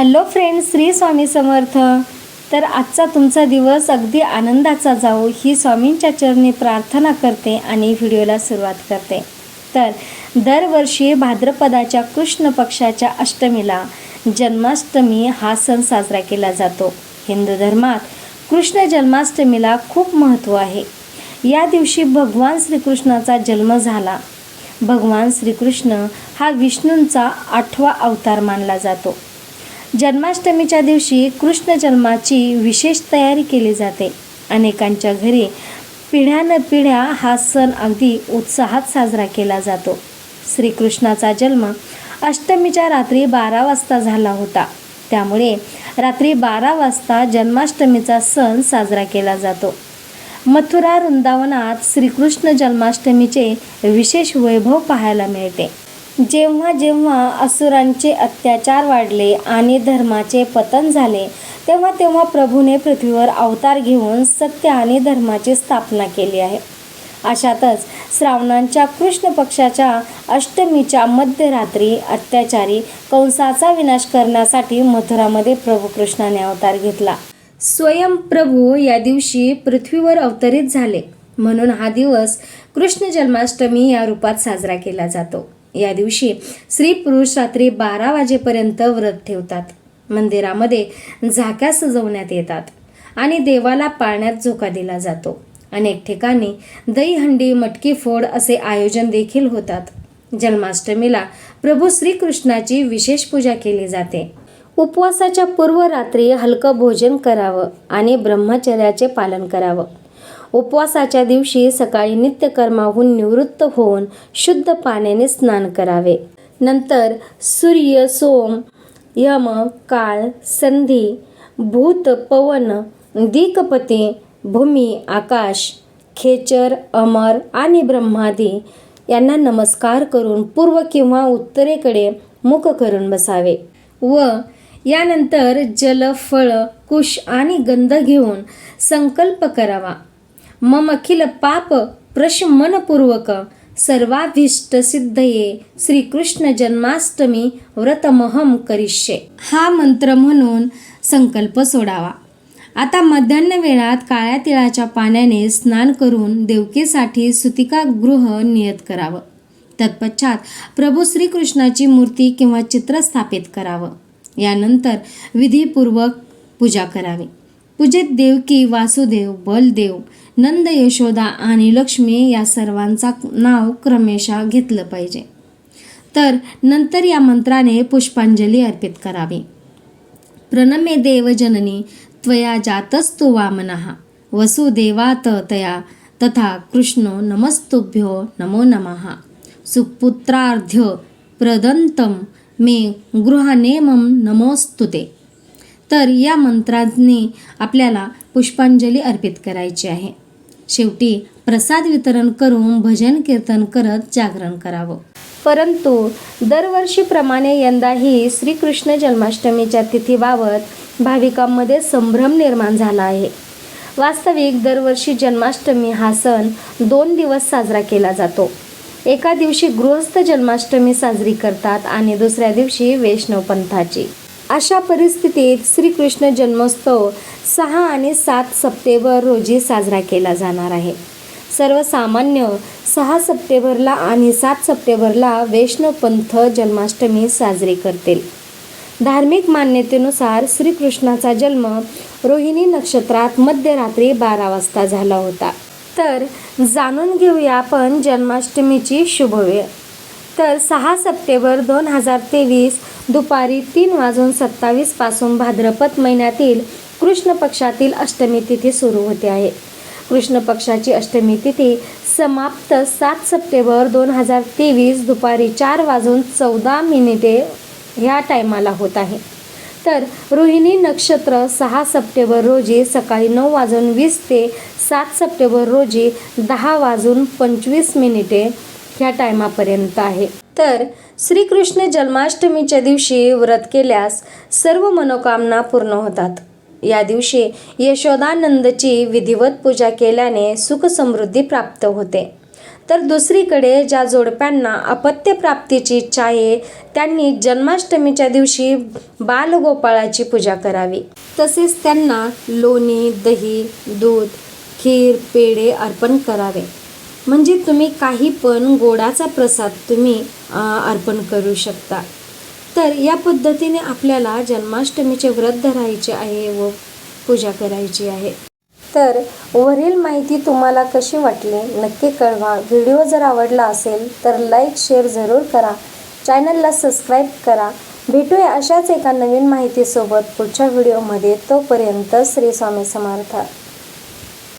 Hello friends Shri Swami Samarth. तर आजचा तुमचा दिवस अगदी आनंदाचा जावो ही स्वामींच्या चरणी प्रार्थना करते आणि व्हिडिओला सुरुवात करते. तर दरवर्षी भाद्रपदाच्या कृष्ण पक्षाच्या अष्टमीला जन्माष्टमी हा सण साजरा केला जातो. हिंदू धर्मात कृष्ण जन्माष्टमीला खूप महत्त्व आहे. या दिवशी भगवान श्रीकृष्णाचा जन्म झाला. भगवान श्रीकृष्ण हा विष्णूंचा आठवा अवतार मानला जातो. जन्माष्टमीच्या दिवशी कृष्ण जन्माची विशेष तयारी केली जाते. अनेकांच्या घरी पिढ्यानपिढ्या हा सण अगदी उत्साहात साजरा केला जातो. श्रीकृष्णाचा जन्म अष्टमीच्या रात्री बारा वाजता झाला होता. त्यामुळे रात्री बारा वाजता जन्माष्टमीचा सण साजरा केला जातो. मथुरा वृंदावनात श्रीकृष्ण जन्माष्टमीचे विशेष वैभव पाहायला मिळते. जेव्हा जेव्हा असुरांचे अत्याचार वाढले आणि धर्माचे पतन झाले तेव्हा तेव्हा प्रभूने पृथ्वीवर अवतार घेऊन सत्य आणि धर्माची स्थापना केली आहे. अशातच श्रावणांच्या कृष्ण पक्षाच्या अष्टमीच्या मध्यरात्री अत्याचारी कंसाचा विनाश करण्यासाठी मथुरामध्ये प्रभू कृष्णाने अवतार घेतला. स्वयं प्रभू या दिवशी पृथ्वीवर अवतरित झाले. म्हणून हा दिवस कृष्ण जन्माष्टमी या रूपात साजरा केला जातो. या दिवशी स्त्री पुरुष रात्री बारा वाजेपर्यंत व्रत ठेवतात. मंदिरामध्ये झाक्या सजवण्यात येतात आणि देवाला पाळण्यात झोका दिला जातो. अनेक ठिकाणी दहीहंडी मटकी फोड असे आयोजन देखील होतात. जन्माष्टमीला प्रभू श्रीकृष्णाची विशेष पूजा केली जाते. उपवासाच्या पूर्व रात्री हलकं भोजन करावं आणि ब्रह्मचर्याचे पालन करावं. उपवासाच्या दिवशी सकाळी नित्यकर्माहून निवृत्त होऊन शुद्ध पाण्याने स्नान करावे. नंतर सूर्य सोम यम काळ संधी भूत पवन दिकपती भूमी आकाश खेचर अमर आणि ब्रह्मादी यांना नमस्कार करून पूर्व किंवा उत्तरेकडे मुख करून बसावे व यानंतर जल फळ कुश आणि गंध घेऊन संकल्प करावा. मम अखिल पाप प्रशमनपूर्वक सर्वाभीष्ट सिद्धये श्रीकृष्ण जन्माष्टमी व्रतमहम करिष्ये. हा मंत्र म्हणून संकल्प सोडावा. आता मध्यान्ह वेळात काळ्या तिळाच्या पाण्याने स्नान करून देवकीसाठी सुतिकागृह नियत करावं. तत्पश्चात प्रभू श्रीकृष्णाची मूर्ती किंवा चित्र स्थापित करावं. यानंतर विधीपूर्वक पूजा करावी. पूजेत देवकी वासुदेव बलदेव नंद यशोदा आणि लक्ष्मी या सर्वांचा नाव क्रमेशा घेतलं पाहिजे. तर नंतर या मंत्राने पुष्पांजली अर्पित करावी. प्रणमे देवजननी त्वया जातस्तु वामनः वसुदेवात तया तथा कृष्णो नमस्तुभ्यो नमो नमः। सुपुत्रार्ध्य प्रदंतम मे गृहानेमम नमोस्तुते तर या मंत्रांनी आपल्याला पुष्पांजली अर्पित करायची आहे. शेवटी प्रसाद वितरण करून भजन कीर्तन करत जागरण करावं. परंतु दरवर्षीप्रमाणे यंदाही श्रीकृष्ण जन्माष्टमीच्या तिथीबाबत भाविकांमध्ये संभ्रम निर्माण झाला आहे. वास्तविक दरवर्षी जन्माष्टमी हा सण दोन दिवस साजरा केला जातो. एका दिवशी गृहस्थ जन्माष्टमी साजरी करतात आणि दुसऱ्या दिवशी वैष्णव पंथाची अशा परिस्थितीत श्रीकृष्ण जन्मोत्सव सहा आणि सात सप्टेंबर रोजी साजरा केला जाणार आहे. सर्वसामान्य सहा सप्टेंबरला आणि सात सप्टेंबरला वैष्णव पंथ जन्माष्टमी साजरी करतील. धार्मिक मान्यतेनुसार श्रीकृष्णाचा जन्म रोहिणी नक्षत्रात मध्यरात्री बारा वाजता झाला होता. तर जाणून घेऊया आपण जन्माष्टमीची शुभवेळ. तर सहा सप्टेंबर दोन हजार तेवीस दुपारी तीन वाजून सत्तावीसपासून भाद्रपद महिन्यातील कृष्ण पक्षातील अष्टमी तिथी सुरू होते आहे. कृष्ण पक्षाची अष्टमी तिथी समाप्त सात सप्टेंबर दोन हजार तेवीस दुपारी चार वाजून चौदा मिनिटे ह्या टायमाला होत आहे. तर रोहिणी नक्षत्र सहा सप्टेंबर रोजी सकाळी नऊ वाजून वीस ते सात सप्टेंबर रोजी दहा वाजून पंचवीस मिनिटे ह्या टायमापर्यंत आहे. तर श्रीकृष्ण जन्माष्टमीच्या दिवशी व्रत केल्यास सर्व मनोकामना पूर्ण होतात. या दिवशी यशोदानंदची विधिवत पूजा केल्याने सुख समृद्धी प्राप्त होते. तर दुसरीकडे ज्या जोडप्यांना अपत्यप्राप्तीची इच्छा आहे त्यांनी जन्माष्टमीच्या दिवशी बालगोपाळाची पूजा करावी. तसेच त्यांना लोणी दही दूध खीर पेढे अर्पण करावे. म्हणजे तुम्ही काही पण गोडाचा प्रसाद तुम्ही अर्पण करू शकता. तर या पद्धतीने आपल्याला जन्माष्टमीचे व्रत धरायचे आहे व पूजा करायची आहे. तर वरील माहिती तुम्हाला कशी वाटली नक्की कळवा. व्हिडिओ जर आवडला असेल तर लाईक शेअर जरूर करा. चॅनलला सबस्क्राईब करा. भेटूया अशाच एका नवीन माहितीसोबत पुढच्या व्हिडिओमध्ये. तोपर्यंत श्री स्वामी समर्थ.